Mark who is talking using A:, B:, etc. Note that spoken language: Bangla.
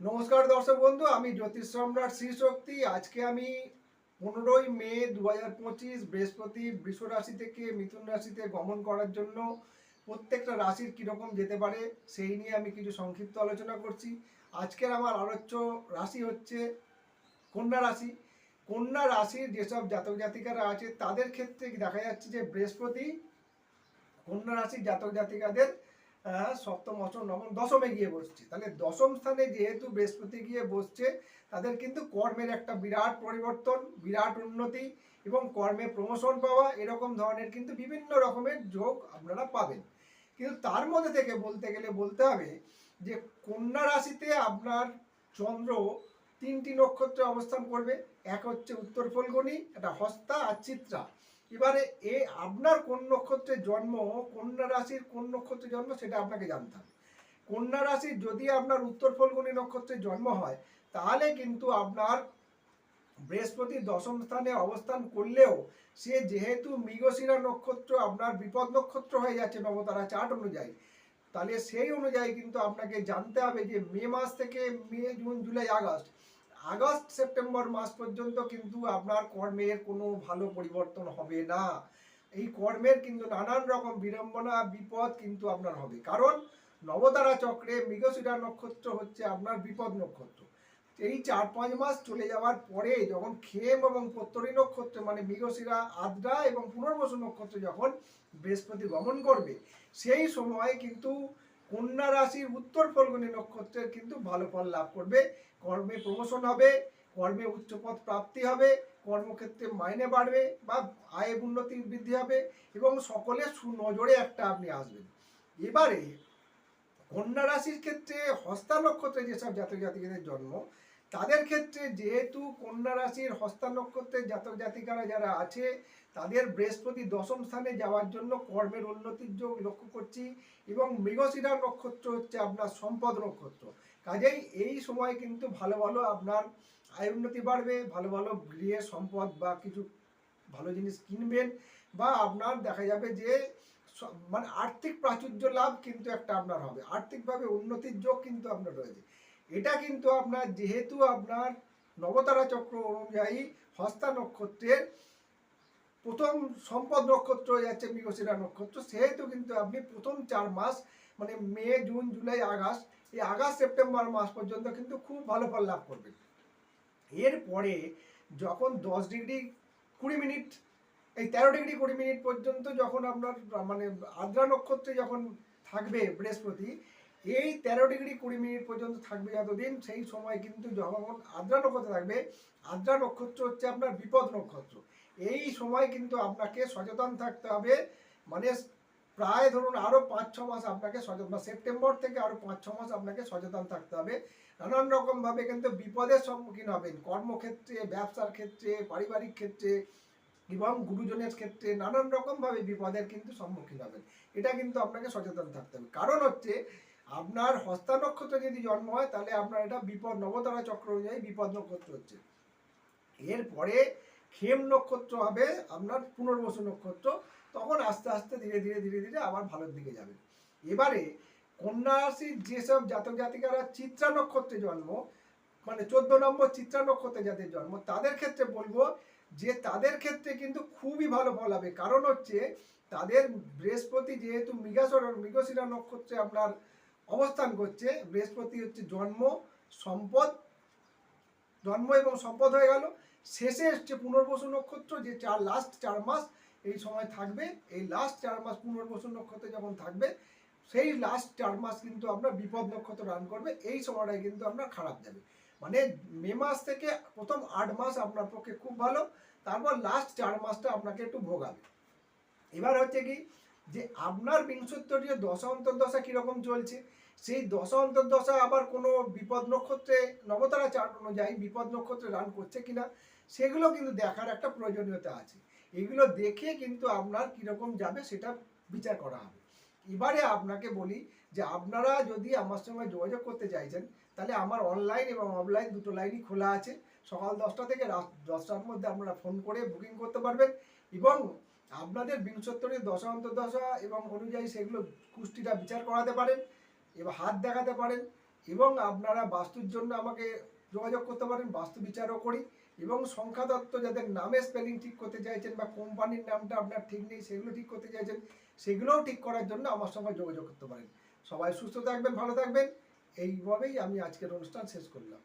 A: নমস্কার দর্শক বন্ধু, আমি জ্যোতিষ সম্রাট শ্রী শক্তি। আজকে আমি পনেরোই মে দু হাজার পঁচিশ বৃহস্পতি বৃষ রাশি থেকে মিথুন রাশিতে গমন করার জন্য প্রত্যেকটা রাশির কীরকম যেতে পারে সেই নিয়ে আমি কিছু সংক্ষিপ্ত আলোচনা করছি। আজকের আমার আলোচ্য রাশি হচ্ছে কন্যা রাশি। কন্যা রাশির যেসব জাতক জাতিকারা আছে, তাদের ক্ষেত্রে দেখা যাচ্ছে যে বৃহস্পতি কন্যা রাশির জাতক জাতিকাদের সপ্তম, অষ্টম, নবম, দশমে গিয়ে বসছে। তাহলে দশম স্থানে যেহেতু বৃহস্পতি গিয়ে বসছে, তাদের কিন্তু কর্মের একটা বিরাট পরিবর্তন, বিরাট উন্নতি এবং কর্মে প্রমোশন পাওয়া, এরকম ধরনের কিন্তু বিভিন্ন রকমের যোগ আপনারা পাবেন। কিন্তু তার মধ্যে থেকে বলতে গেলে বলতে হবে যে, কন্যা রাশিতে আপনার চন্দ্র তিনটি নক্ষত্রে অবস্থান করবে। এক হচ্ছে উত্তর ফলগুনি, একটা হস্তা আর চিত্রা। এবারে এ আপনার কোন নক্ষত্রে জন্ম, কন্যা রাশির কোন নক্ষত্রে জন্ম সেটা আপনাকে জানতে হবে। কন্যা রাশির যদি আপনার উত্তর ফলগুনি নক্ষত্রে জন্ম হয়, তাহলে কিন্তু আপনার বৃহস্পতি দশম স্থানে অবস্থান করলেও সে যেহেতু মৃগশিরা নক্ষত্র, আপনার বিপদ নক্ষত্র হয়ে যাচ্ছে নবতারা চার্ট অনুযায়ী, তাহলে সেই অনুযায়ী কিন্তু আপনাকে জানতে হবে যে মে মাস থেকে May, June, July, August August, September মাস পর্যন্ত কিন্তু আপনার কর্মের কোনো ভালো পরিবর্তন হবে না। এই কর্মের কিন্তু নানান রকম বিড়ম্বনা, বিপদ কিন্তু আপনার হবে। কারণ নবতারা চক্রে মৃগশিরা নক্ষত্র হচ্ছে আপনার বিপদ নক্ষত্র। এই চার, পাঁচ মাস চলে যাওয়ার পরে যখন খেম এবং পত্তরী নক্ষত্র মানে মৃগশিরা, আদ্রা এবং পুনর্বসু নক্ষত্র যখন বৃহস্পতি গমন করবে, সেই সময় কিন্তু কন্যা রাশির উত্তর ফলগুনি নক্ষত্রের কিন্তু ভালো ফল লাভ করবে। কর্মে প্রমোশন হবে, কর্মে উচ্চপদ প্রাপ্তি হবে, কর্মক্ষেত্রে মাইনে বাড়বে বা আয়ের উন্নতি বৃদ্ধি হবে এবং সকলের সুনজরে একটা আপনি আসবেন। এবারে কন্যা রাশির ক্ষেত্রে হস্তা নক্ষত্রে যেসব জাতক জাতিকাদের জন্ম তাদের ক্ষেত্রে যেহেতু কন্যা রাশির হস্তা নক্ষত্রের জাতক জাতিকারা যারা আছে, তাদের বৃহস্পতি দশম স্থানে যাওয়ার জন্য কর্মের উন্নতির যোগ লক্ষ্য করছি এবং মৃগশিরা নক্ষত্র হচ্ছে আপনার সম্পদ নক্ষত্র। কাজেই এই সময় কিন্তু ভালো ভালো আপনার আয় উন্নতি বাড়বে, ভালো ভালো গৃহে সম্পদ বা কিছু ভালো জিনিস কিনবেন বা আপনার দেখা যাবে যে মানে আর্থিক প্রাচুর্য লাভ কিন্তু একটা আপনার হবে। আর্থিকভাবে উন্নতির যোগ কিন্তু আপনার রয়েছে। এটা কিন্তু আপনার যেহেতু আপনার নবতারা চক্র অনুযায়ী হস্তা নক্ষত্রের প্রথম সম্পদ নক্ষত্র হয়ে যাচ্ছে মৃগশিরা নক্ষত্র, সেহেতু কিন্তু আপনি প্রথম চার মাস মানে মে, জুন, জুলাই, আগস্ট, এই আগস্ট, সেপ্টেম্বর মাস পর্যন্ত কিন্তু খুব ভালো ফল লাভ করবেন। এরপরে যখন দশ ডিগ্রি কুড়ি মিনিট, এই তেরো ডিগ্রি কুড়ি মিনিট পর্যন্ত যখন আপনার মানে আদ্রা নক্ষত্রে যখন থাকবে বৃহস্পতি এই তেরো ডিগ্রি কুড়ি মিনিট পর্যন্ত থাকবে যতদিন, সেই সময় কিন্তু যখন আদ্রা নক্ষত্র থাকবে। আদ্রা নক্ষত্র হচ্ছে আপনার বিপদ নক্ষত্র। এই সময় কিন্তু আপনাকে সচেতন থাকতে হবে। মানে প্রায় ধরুন আরও পাঁচ, ছ মাস আপনাকে সচেতন সেপ্টেম্বর থেকে আরও পাঁচ, ছ মাস আপনাকে সচেতন থাকতে হবে। নানান রকমভাবে কিন্তু বিপদের সম্মুখীন হবেন। কর্মক্ষেত্রে, ব্যবসার ক্ষেত্রে, পারিবারিক ক্ষেত্রে এবং গুরুজনের ক্ষেত্রে নানান রকমভাবে বিপদের কিন্তু সম্মুখীন হবেন। এটা কিন্তু আপনাকে সচেতন থাকতে হবে। কারণ হচ্ছে আপনার হস্তা নক্ষত্র যদি জন্ম হয়, তাহলে আপনার এটা বিপদ নবতারা চক্র অনুযায়ী বিপদ নক্ষত্র হচ্ছে। এরপরে খেম নক্ষত্র হবে আপনার পুনর্বসু নক্ষত্র, তখন আস্তে আস্তে ধীরে ধীরে ধীরে ধীরে আবার ভালোর দিকে যাবে। এবারে কন্যা রাশির যেসব জাতক জাতিকারা চিত্রা নক্ষত্রে জন্ম মানে চোদ্দ নম্বর চিত্রা নক্ষত্রে যাদের জন্ম, তাদের ক্ষেত্রে বলব যে তাদের ক্ষেত্রে কিন্তু খুবই ভালো ফল হবে। কারণ হচ্ছে তাদের বৃহস্পতি যেহেতু মৃগাসর মৃগশিরা নক্ষত্রে আপনার অবস্থান করছে। বৃহস্পতি হচ্ছে জন্ম, সম্পদ, জন্ম এবং সম্পদ হয়ে গেল। শেষে হচ্ছে পুনর্বসু নক্ষত্র, যে চার লাস্ট চার মাস এই সময় থাকবে। এই লাস্ট চার মাস পুনর্বসু নক্ষত্রে যখন থাকবে, সেই লাস্ট চার মাস কিন্তু আপনার বিপদ নক্ষত্র রান করবে। এই সময়টাই কিন্তু আপনার খারাপ যাবে মানে মে মাস থেকে প্রথম আট মাস আপনার পক্ষে খুব ভালো। তারপর লাস্ট চার মাসটা আপনাকে একটু ভোগাবে। এবার হচ্ছে কি যে আপনার বিংশোত্তরীয় দশা অন্তর্দশা কীরকম চলছে, সেই দশা অন্তর্দশা আবার কোনো বিপদ নক্ষত্রে, নবতারা চার্ট অনুযায়ী বিপদ নক্ষত্রে রান করছে কিনা, সেগুলো কিন্তু দেখার একটা প্রয়োজনীয়তা আছে। এগুলো দেখে কিন্তু আপনার কীরকম যাবে সেটা বিচার করা হবে। এবারে আপনাকে বলি যে আপনারা যদি আমার সঙ্গে যোগাযোগ করতে চাইছেন, তাহলে আমার অনলাইন এবং অফলাইন দুটো লাইনই খোলা আছে। সকাল দশটা থেকে রাত দশটার মধ্যে আপনারা ফোন করে বুকিং করতে পারবেন এবং আপনাদের বিংশোত্তরের দশা, অন্তর্দশা এবং অনুযায়ী সেগুলো কুষ্টিটা বিচার করাতে পারেন এবার হাত দেখাতে পারেন, এবং আপনারা বাস্তুর জন্য আমাকে যোগাযোগ করতে পারেন, বাস্তু বিচারও করি, এবং সংখ্যা তত্ত্ব যাদের নামে স্পেলিং ঠিক করতে চাইছেন বা কোম্পানির নামটা আপনার ঠিক নেই, সেগুলো ঠিক করতে চাইছেন, সেগুলোও ঠিক করার জন্য আমার সঙ্গে যোগাযোগ করতে পারেন। সবাই সুস্থ থাকবেন, ভালো থাকবেন, এইভাবেই আমি আজকের অনুষ্ঠান শেষ করলাম।